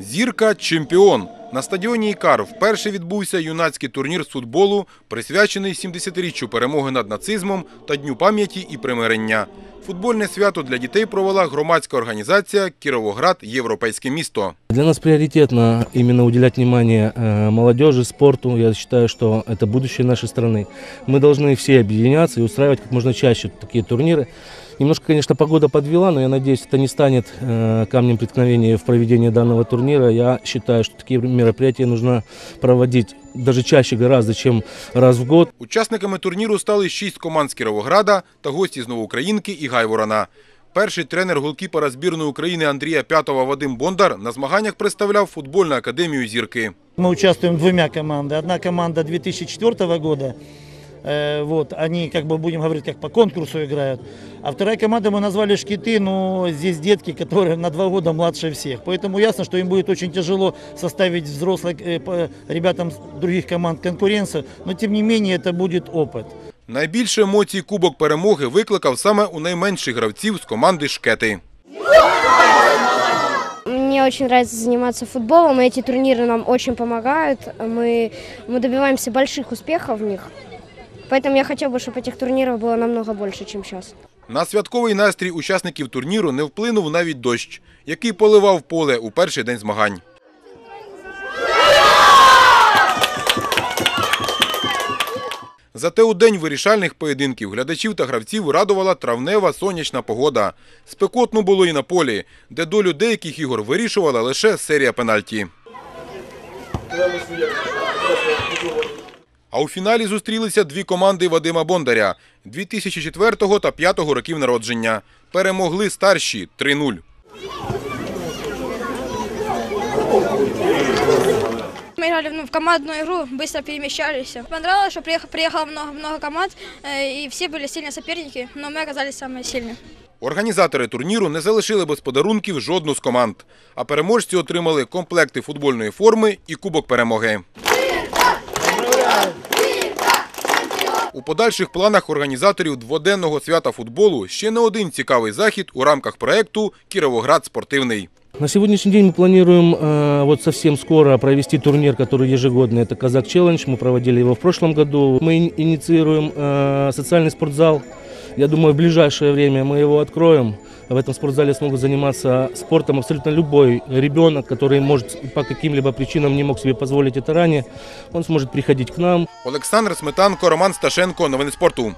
Зірка чемпіон. На стадіоні Ікар вперше відбувся юнацький турнір з футболу, присвячений 70-річчю перемоги над нацизмом та Дню пам'яті і примирення. Футбольне свято для дітей провела громадська організація Кіровоград Європейське місто. Для нас приоритетно именно уделять внимание э, молодежи, спорту. Я считаю, что это будущее нашей страны. Мы должны все объединяться и устраивать как можно чаще такие турниры. Немножко, конечно, погода подвела, но я надеюсь, это не станет э, камнем преткновения в проведении данного турнира. Я считаю, что такие мероприятия нужно проводить даже чаще гораздо, чем раз в год. Учасниками турніру стали шість команд з Кіровограда та гості з Новоукраїнки і Гайворона. Перший тренер голкіпера збірної України Андрія П'ятова Вадим Бондар на змаганнях представляв футбольну академію зірки. Мы участвуем двумя командами. Одна команда 2004 года, э, вот, они, как бы будем говорить, как по конкурсу играют. А вторая команда мы назвали «Шкиты», но здесь детки, которые на два года младше всех. Поэтому ясно, что им будет очень тяжело составить взрослых э, по- ребятам с других команд конкуренцию, но тем не менее это будет опыт. Найбільше емоцій Кубок перемоги викликав саме у найменших гравців з команди Шкети. Мне очень нравится заниматься футболом, и эти турниры нам очень помогают. Мы, мы добиваемся больших успехов в них. Поэтому я хотела бы, чтобы этих турниров было намного больше, чем сейчас. На святковий настрій учасників турніру не вплинув навіть дощ, який поливав поле у перший день змагань. Зате у день вирішальних поєдинків глядачів та гравців радувала травнева сонячна погода. Спекотно було і на полі, де долю деяких ігор вирішувала лише серія пенальті. А у фіналі зустрілися дві команди Вадима Бондаря 2004 та 2005 років народження. Перемогли старші 3-0. Мы играли ну, в командную игру, быстро перемещались. Понравилось, что приехало, приехало много, много команд, э, и все были сильные соперники, но мы оказались самые сильные. Організатори турніру не залишили без подарунків жодну з команд. А переможці отримали комплекти футбольної форми і кубок перемоги. У подальших планах організаторів дводенного свята футболу ще не один цікавий захід у рамках проекту Кіровоград спортивний. На сегодняшний день мы планируем э, вот совсем скоро провести турнир, который ежегодный. Это Казак Челлендж. Мы проводили его в прошлом году. Мы ин- инициируем э, социальный спортзал. Я думаю, в ближайшее время мы его откроем. В этом спортзале смогут заниматься спортом абсолютно любой ребенок, который может по каким-либо причинам не мог себе позволить это ранее. Он сможет приходить к нам, Олександр Сметанко, Роман Сташенко. Новини спорту.